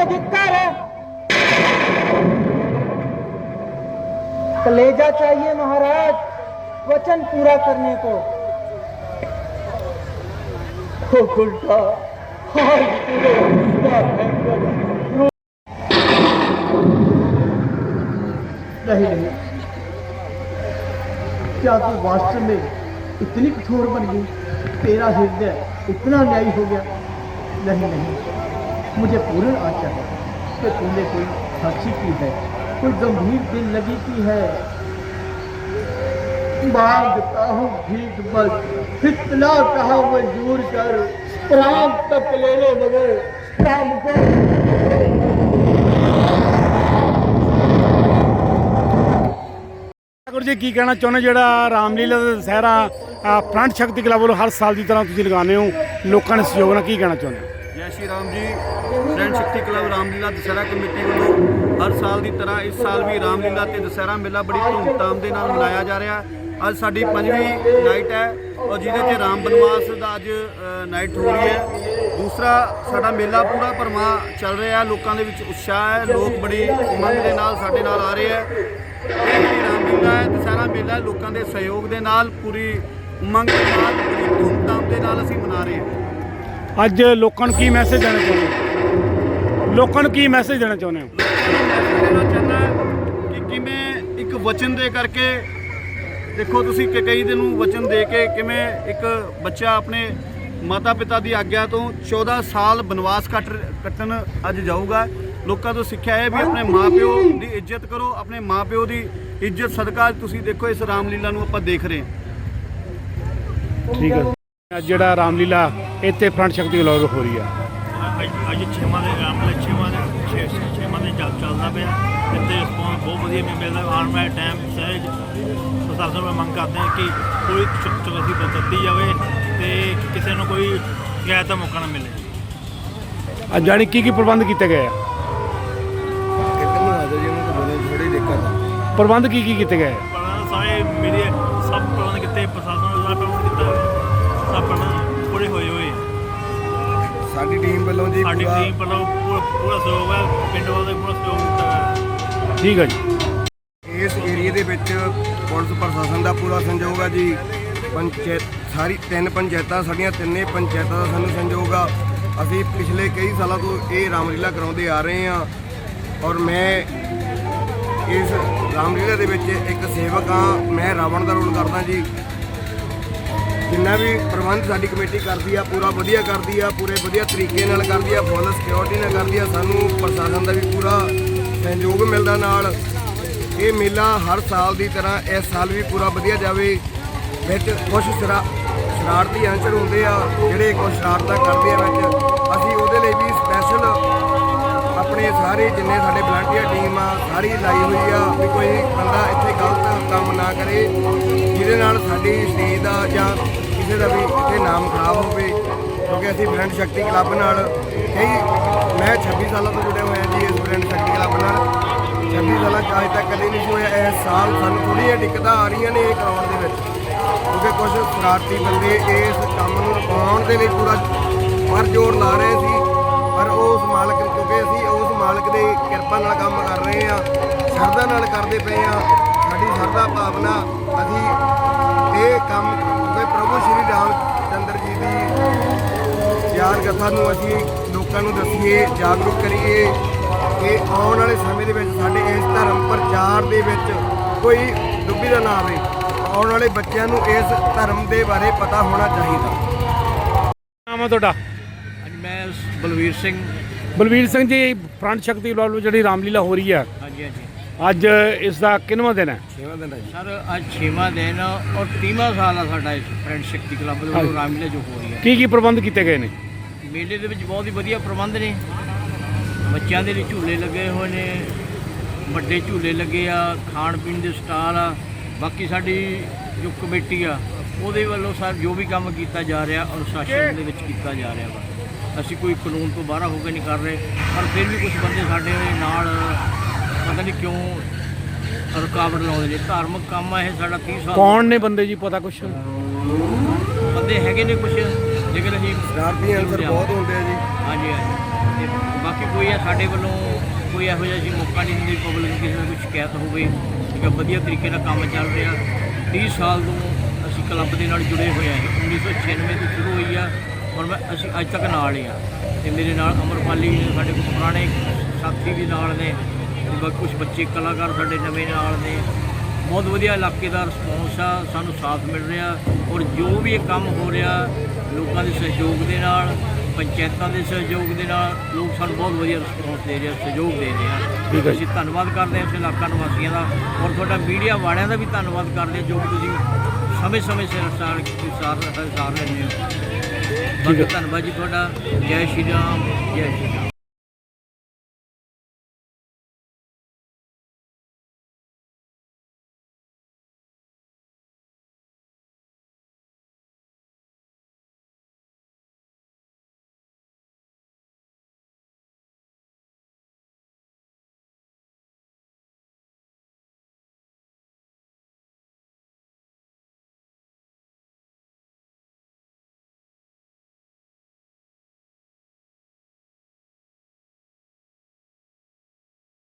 में धिक्कार है। कलेजा चाहिए महाराज, वचन पूरा करने को। नहीं नहीं। क्या तू तो वास्तव में इतनी कठोर बन गई? तेरा हृदय इतना न्यायी हो गया। नहीं नहीं। मुझे पूर्ण आशा है कि तूने कोई हंसी की है कोई गंभीर दिल लगी की है मांगता हूँ भीख बस इतना कहा मंजूर कर प्राण तक ले ले मगर काम कर ठाकुर ਜੀ ਕੀ ਕਹਿਣਾ ਚਾਹੁੰਦੇ ਜਿਹੜਾ ਰਾਮਲੀਲਾ ਦਾ ਦੁਸਹਿਰਾ ਅ, ਫਰੰਟ ਸ਼ਕਤੀ ਕਲੱਬ ਵੱਲੋਂ ਹਰ ਸਾਲ ਦੀ ਤਰ੍ਹਾਂ ਤੁਸੀਂ ਲਗਾਉਂਦੇ ਹੋ ਲੋਕਾਂ ਨੇ ਸਹਿਯੋਗ ਨਾਲ ਕੀ ਕਹਿਣਾ ਚਾਹੁੰਦੇ ਹੋ ਜੈ Shri Ram ji friend Shakti club Ramlila Dussehra committee ਵੱਲੋਂ ਹਰ ਸਾਲ ਦੀ ਤਰ੍ਹਾਂ ਇਸ ਸਾਲ ਵੀ ਰਾਮਲੀਲਾ ਤੇ ਦੁਸਹਿਰਾ ਮੇਲਾ ਬੜੀ ਧੂਮਧਾਮ ਦੇ ਨਾਲ ਮਨਾਇਆ ਜਾ ਰਿਹਾ। ਅੱਜ ਸਾਡੀ ਪੰਜਵੀਂ ਨਾਈਟ ਹੈ ਔਰ ਜਿਹਦੇ ਤੇ ਰਾਮ ਬਨਵਾਸ ਦਾ ਅੱਜ ਨਾਈਟ ਹੋ ਰਹੀ ਹੈ। ਦੂਸਰਾ ਸਾਡਾ ਮੇਲਾ ਪੂਰਾ ਪਰਮਾ ਚੱਲ ਰਿਹਾ ਲੋਕਾਂ ਦੇ ਵਿੱਚ ਉਤਸ਼ਾਹ ਹੈ। ਲੋਕ ਬੜੀ ਉਮੰਗ ਦੇ ਨਾਲ ਸਾਡੇ ਨਾਲ ਆ ਰਹੇ ਹੈ। ਇਹ ਜਿਹੜੀ ਰਾਮਲੀਲਾ ਹੈ, ਦੁਸਹਿਰਾ ਮੇਲਾ ਲੋਕਾਂ ਦੇ ਸਹਿਯੋਗ ਦੇ ਨਾਲ ਪੂਰੀ ਉਮੰਗ ਦੇ ਨਾਲ, ਪੂਰੀ ਧੂਮਧਾਮ ਦੇ ਨਾਲ ਅਸੀਂ ਮਨਾ ਰਹੇ ਹਾਂ। ਅੱਜ ਲੋਕਾਂ ਨੂੰ ਕੀ ਮੈਸੇਜ ਦੇਣਾ ਚਾਹੁੰਦੇ ਹੋ? ਲੋਕਾਂ ਨੂੰ ਕੀ ਮੈਸੇਜ ਦੇਣਾ ਚਾਹੁੰਦੇ ਹੋ? ਦੇਣਾ ਚਾਹੁੰਦਾ ਕਿ ਕਿਵੇਂ ਇੱਕ ਵਚਨ ਦੇ ਕਰਕੇ ਦੇਖੋ ਤੁਸੀਂ ਕਿ ਕਈ ਦਿਨ ਨੂੰ ਵਚਨ ਦੇ ਕੇ ਕਿਵੇਂ ਇੱਕ ਬੱਚਾ ਆਪਣੇ ਮਾਤਾ ਪਿਤਾ ਦੀ ਆਗਿਆ ਤੋਂ 14 ਸਾਲ ਬਨਵਾਸ ਕੱਟ ਕੱਟਣ ਅੱਜ ਜਾਊਗਾ। ਲੋਕਾਂ ਤੋਂ ਸਿੱਖਿਆ ਹੈ ਵੀ ਆਪਣੇ ਮਾਪਿਓ ਦੀ ਇੱਜ਼ਤ ਕਰੋ ਆਪਣੇ ਮਾਪਿਓ ਦੀ ਇੱਜ਼ਤ ਸਦਕਾ ਤੁਸੀਂ ਦੇਖੋ ਇਸ ਰਾਮਲੀਲਾ ਨੂੰ ਆਪਾਂ ਦੇਖ ਰਹੇ ਹਾਂ। ਠੀਕ ਹੈ। ਅੱਜ ਜਿਹੜਾ ਰਾਮਲੀਲਾ ਇੱਥੇ ਫਰੰਟ ਸ਼ਕਤੀ ਕਲੱਬ ਹੋ ਰਹੀ ਹੈ ਅੱਜ- ਛੇਵਾਂ ਦੇ ਰਾਮਲੇ ਛੇਵਾਂ ਦੇ ਛੇ ਛੇ- ਛੇਵਾਂ ਦੇ ਚੱਲ ਚੱਲਦਾ ਪਿਆ। ਇੱਥੇ ਰਿਸਪੌਂਸ ਬਹੁਤ ਵਧੀਆ ਮਿਲ ਮਿਲਦਾ ਆਉਣ ਵਾਲੇ ਟਾਈਮ ਸਹਿਜ ਪ੍ਰਸ਼ਾਸਨ ਨੂੰ ਮੰਗ ਕਰਦੇ ਹਾਂ ਕਿ ਕੋਈ ਚੁੱਕ ਚੁਕਸੀ ਦਿੱਤੀ ਜਾਵੇ ਤੇ ਕਿਸੇ ਨੂੰ ਕੋਈ ਸ਼ਿਕਾਇਤ ਦਾ ਮੌਕਾ ਨਾ ਮਿਲੇ। ਅੱਜ ਜਾਣੀ ਕੀ ਕੀ ਪ੍ਰਬੰਧ ਕੀਤੇ ਗਏ ਆ? ਪ੍ਰਬੰਧ ਕੀ ਕੀ ਕੀਤੇ ਗਏ ਸਾਰੇ ਮੇਰੇ ਸਭ ਪ੍ਰਬੰਧ ਕੀਤੇ ਪ੍ਰਸ਼ਾਸਨ ਨੂੰ ਸਾਡੀ ਟੀਮ ਵੱਲੋਂ ਜੀ ਸਾਡੀ ਪੂਰਾ ਟੀਮ ਵੱਲੋਂ ਪੂਰਾ ਪੂਰਾ ਸਹਿਯੋਗ ਹੈ ਪਿੰਡ ਵਾਲੇ ਪੂਰਾ ਸਹਿਯੋਗ ਦਿੱਤਾ ਹੋਇਆ ਠੀਕ ਹੈ ਜੀ। ਇਸ ਏਰੀਏ ਦੇ ਵਿੱਚ ਪੁਲਿਸ ਪ੍ਰਸ਼ਾਸਨ ਦਾ ਪੂਰਾ ਸੰਯੋਗ ਆ ਜੀ। ਪੰਚਾਇਤ ਸਾਰੀ ਤਿੰਨ ਪੰਚਾਇਤਾਂ ਸਾਡੀਆਂ ਤਿੰਨੇ ਪੰਚਾਇਤਾਂ ਦਾ ਸਾਨੂੰ ਸੰਯੋਗ ਆ। ਅਸੀਂ ਪਿਛਲੇ ਕਈ ਸਾਲਾਂ ਤੋਂ ਇਹ ਰਾਮਲੀਲਾ ਕਰਾਉਂਦੇ ਆ ਰਹੇ ਹਾਂ। ਔਰ ਮੈਂ ਇਸ ਰਾਮਲੀਲਾ ਦੇ ਵਿੱਚ ਇੱਕ ਸੇਵਕ ਆ ਮੈਂ ਰਾਵਣ ਦਾ ਰੋਲ ਕਰਦਾ ਜੀ। ਜਿੰਨਾ ਵੀ ਪ੍ਰਬੰਧ ਸਾਡੀ ਕਮੇਟੀ ਕਰਦੀ ਆ, ਪੂਰਾ ਵਧੀਆ ਕਰਦੀ ਆ, ਪੂਰੇ ਵਧੀਆ ਤਰੀਕੇ ਨਾਲ ਕਰਦੀ ਆ ਫੁੱਲ ਸਿਕਿਉਰਿਟੀ ਨਾਲ ਕਰਦੀ ਆ, ਸਾਨੂੰ ਪ੍ਰਸ਼ਾਸਨ ਦਾ ਵੀ ਪੂਰਾ ਸਹਿਯੋਗ ਮਿਲਦਾ ਨਾਲ। ਇਹ ਮੇਲਾ ਹਰ ਸਾਲ ਦੀ ਤਰ੍ਹਾਂ ਇਸ ਸਾਲ ਵੀ ਪੂਰਾ ਵਧੀਆ ਜਾਵੇ। ਵਿੱਚ ਕੁਝ ਸ਼ਰਾ, ਸ਼ਰਾਰਤੀ ਅੰਸਰ ਹੁੰਦੇ ਆ, ਜਿਹੜੇ ਕੁਝ ਸ਼ਰਾਰਤਾਂ ਕਰਦੇ ਆ ਵਿੱਚ। ਅਸੀਂ ਉਹਦੇ ਲਈ ਵੀ ਸਪੈਸ਼ਲ ਆਪਣੇ ਸਾਰੇ ਜਿੰਨੇ ਸਾਡੇ ਵਲੰਟੀਅਰ ਟੀਮ ਆ, ਸਾਰੀ ਲਾਈ ਹੋਈ ਆ ਵੀ ਕੋਈ ਬੰਦਾ ਇੱਥੇ ਗਲਤ ਕੰਮ ਨਾ ਕਰੇ। ਨਾਲ ਸਾਡੀ ਸਟੇਜ ਦਾ ਜਾਂ ਕਿਸੇ ਦਾ ਵੀ ਇੱਥੇ ਨਾਮ ਖਰਾਬ ਹੋਵੇ, ਕਿਉਂਕਿ ਅਸੀਂ ਬ੍ਰੈਂਡ ਸ਼ਕਤੀ ਕਲੱਬ ਨਾਲ ਕਈ, ਮੈਂ 26 ਸਾਲਾਂ ਤੋਂ ਜੁੜਿਆ ਹੋਇਆ ਜੀ ਇਸ ਬ੍ਰੈਂਡ ਸ਼ਕਤੀ ਕਲੱਬ ਨਾਲ 26 ਸਾਲਾਂ ਚ ਅੱਜ ਤੱਕ ਕਦੇ ਨਹੀਂ ਸੀ ਹੋਇਆ। ਇਸ ਸਾਲ ਸਾਨੂੰ ਥੋੜ੍ਹੀਆਂ ਦਿੱਕਤਾਂ ਆ ਰਹੀਆਂ ਨੇ ਇਹ ਕਰਾਉਣ ਦੇ ਵਿੱਚ। ਕਿਉਂਕਿ ਕੁਝ ਸ਼ਰਾਰਤੀ ਬੰਦੇ ਇਸ ਕੰਮ ਨੂੰ ਰੁਕਾਉਣ ਦੇ ਲਈ ਪੂਰਾ ਪਰ ਜ਼ੋਰ ਲਾ ਰਹੇ ਸੀ। ਪਰ ਉਸ ਮਾਲਕ, ਕਿਉਂਕਿ ਅਸੀਂ ਉਸ ਮਾਲਕ ਦੇ ਕਿਰਪਾ ਨਾਲ ਕੰਮ ਕਰ ਰਹੇ ਆ ਸ਼ਰਧਾ ਨਾਲ ਕਰਦੇ ਪਏ ਆ ਸਾਡੀ ਸ਼ਰਧਾ, ਭਾਵਨਾ ਅਸੀਂ ਇਹ ਕੰਮ ਕਿਉਂਕਿ ਪ੍ਰਭੂ ਸ਼੍ਰੀ ਰਾਮ ਚੰਦਰ ਜੀ ਦੀ ਯਾਦ ਕਥਾ ਨੂੰ ਅਸੀਂ ਲੋਕਾਂ ਨੂੰ ਦੱਸੀਏ ਜਾਗਰੂਕ ਕਰੀਏ ਕਿ ਆਉਣ ਵਾਲੇ ਸਮੇਂ ਦੇ ਵਿੱਚ ਸਾਡੇ ਇਸ ਧਰਮ ਪ੍ਰਚਾਰ ਦੇ ਵਿੱਚ ਕੋਈ ਦੁਬਿਧਾ ਨਾ ਆਵੇ। ਆਉਣ ਵਾਲੇ ਬੱਚਿਆਂ ਨੂੰ ਇਸ ਧਰਮ ਦੇ ਬਾਰੇ ਪਤਾ ਹੋਣਾ ਚਾਹੀਦਾ। ਨਾਮ ਹੈ ਤੁਹਾਡਾ? ਅੱਜ ਮੈਂ ਬਲਵੀਰ ਸਿੰਘ। ਬਲਵੀਰ ਸਿੰਘ ਜੀ ਫਰੰਟ ਸ਼ਕਤੀ ਵੱਲੋਂ ਜਿਹੜੀ ਰਾਮਲੀਲਾ ਹੋ ਰਹੀ ਹੈ ਹਾਂਜੀ ਹਾਂਜੀ। ਅੱਜ ਇਸ ਦਾ ਕਿੰਨਵਾਂ ਦਿਨ ਹੈ? ਸੇਵਾ ਦਿੰਦਾ ਜੀ। ਸਰ ਅੱਜ 6ਵਾਂ ਦਿਨ ਔਰ 30ਵਾਂ ਸਾਲ ਆ ਸਾਡਾ ਇਸ ਫਰੈਂਡ ਸ਼ਕਤੀ ਕਲੱਬ ਦੇ ਵੱਲੋਂ। ਰਾਮਲੀਲਾ ਜੋ ਹੋ ਰਹੀ ਹੈ। ਕੀ ਕੀ ਪ੍ਰਬੰਧ ਕੀਤੇ ਗਏ ਨੇ? ਮੇਲੇ ਦੇ ਵਿੱਚ ਬਹੁਤ ਹੀ ਵਧੀਆ ਪ੍ਰਬੰਧ ਨੇ। ਬੱਚਿਆਂ ਦੇ ਲਈ ਝੂਲੇ ਲੱਗੇ ਹੋਏ ਨੇ। ਵੱਡੇ ਝੂਲੇ ਲੱਗੇ ਆ ਖਾਣ ਪੀਣ ਦੇ ਸਟਾਲ ਆ। ਬਾਕੀ ਸਾਡੀ ਜੋ ਕਮੇਟੀ ਆ ਉਹਦੇ ਵੱਲੋਂ ਸਰ ਜੋ ਵੀ ਕੰਮ ਕੀਤਾ ਜਾ ਰਿਹਾ ਅਨੁਸ਼ਾਸਨ ਦੇ ਵਿੱਚ ਕੀਤਾ ਜਾ ਰਿਹਾ ਵਾ। ਅਸੀਂ ਕੋਈ ਕਾਨੂੰਨ ਤੋਂ ਬਾਹਰ ਹੋ ਕੇ ਨਹੀਂ ਕਰ ਰਹੇ ਪਰ ਫਿਰ ਵੀ ਕੁਝ ਬੰਦੇ ਸਾਡੇ ਨਾਲ ਪਤਾ ਨਹੀਂ ਕਿਉਂ ਰੁਕਾਵਟ ਲਾਉਂਦੇ ਨੇ। ਧਾਰਮਿਕ ਕੰਮ ਆ ਇਹ ਸਾਡਾ 30 ਸਾਲ ਕੌਣ ਨੇ ਬੰਦੇ ਜੀ ਪਤਾ ਕੁਛ? ਬੰਦੇ ਹੈਗੇ ਨੇ ਕੁਝ ਲੇਕਿਨ ਅਸੀਂ ਸ਼ਰਾਰਤੀ ਅੰਸਰ ਬਹੁਤ ਹੁੰਦੇ ਆ ਜੀ। ਹਾਂਜੀ ਹਾਂਜੀ। ਤੇ ਬਾਕੀ ਕੋਈ ਇਸ ਸਾਡੇ ਵੱਲੋਂ ਕੋਈ ਇਹੋ ਜਿਹਾ ਜੀ ਮੌਕਾ ਨਹੀਂ ਦਿੰਦੇ ਪਬਲਿਕ ਕਿਸੇ ਨੂੰ ਕੋਈ ਸ਼ਿਕਾਇਤ ਹੋਵੇ। ਠੀਕ ਵਧੀਆ ਤਰੀਕੇ ਨਾਲ ਕੰਮ ਚੱਲ ਰਿਹਾ। 30 ਸਾਲ ਤੋਂ ਅਸੀਂ ਕਲੱਬ ਦੇ ਨਾਲ ਜੁੜੇ ਹੋਏ ਹਾਂ 1996 ਤੋਂ ਸ਼ੁਰੂ ਹੋਈ ਆ ਔਰ ਮੈਂ ਅਸੀਂ ਅੱਜ ਤੱਕ ਨਾਲ ਹੀ ਆ। ਤੇ ਮੇਰੇ ਨਾਲ ਅਮਰਪਾਲੀ ਸਾਡੇ ਕੁਝ ਪੁਰਾਣੇ ਸਾਥੀ ਵੀ ਨਾਲ ਨੇ। ਕੁਝ ਬੱਚੇ ਕਲਾਕਾਰ ਸਾਡੇ ਨਵੇਂ ਨਾਲ ਨੇ। ਬਹੁਤ ਵਧੀਆ ਇਲਾਕੇ ਦਾ ਰਿਸਪੌਂਸ ਆ ਸਾਨੂੰ ਸਾਥ ਮਿਲ ਰਿਹਾ। ਔਰ ਜੋ ਵੀ ਇਹ ਕੰਮ ਹੋ ਰਿਹਾ ਲੋਕਾਂ ਦੇ ਸਹਿਯੋਗ ਦੇ ਨਾਲ ਪੰਚਾਇਤਾਂ ਦੇ ਸਹਿਯੋਗ ਦੇ ਨਾਲ ਲੋਕ ਸਾਨੂੰ ਬਹੁਤ ਵਧੀਆ ਰਿਸਪੌਂਸ ਦੇ ਰਹੇ ਸਹਿਯੋਗ ਦੇ ਰਹੇ ਠੀਕ ਆ ਹੈ। ਅਸੀਂ ਧੰਨਵਾਦ ਕਰਦੇ ਹਾਂ ਇਸ ਇਲਾਕਾ ਨਿਵਾਸੀਆਂ ਦਾ। ਔਰ ਤੁਹਾਡਾ ਮੀਡੀਆ ਵਾਲਿਆਂ ਦਾ ਵੀ ਧੰਨਵਾਦ ਕਰਦੇ ਹਾਂ ਜੋ ਕਿ ਤੁਸੀਂ ਸਮੇਂ-ਸਮੇਂ ਸਿਰ ਸਾਰ ਸਾਰ ਸਾਰ ਲੈਂਦੇ ਹੋ। ਬਾਕੀ ਧੰਨਵਾਦ ਜੀ ਤੁਹਾਡਾ। ਜੈ ਸ਼੍ਰੀ ਰਾਮ ਜੈ ਸ਼੍ਰੀ ਰਾਮ।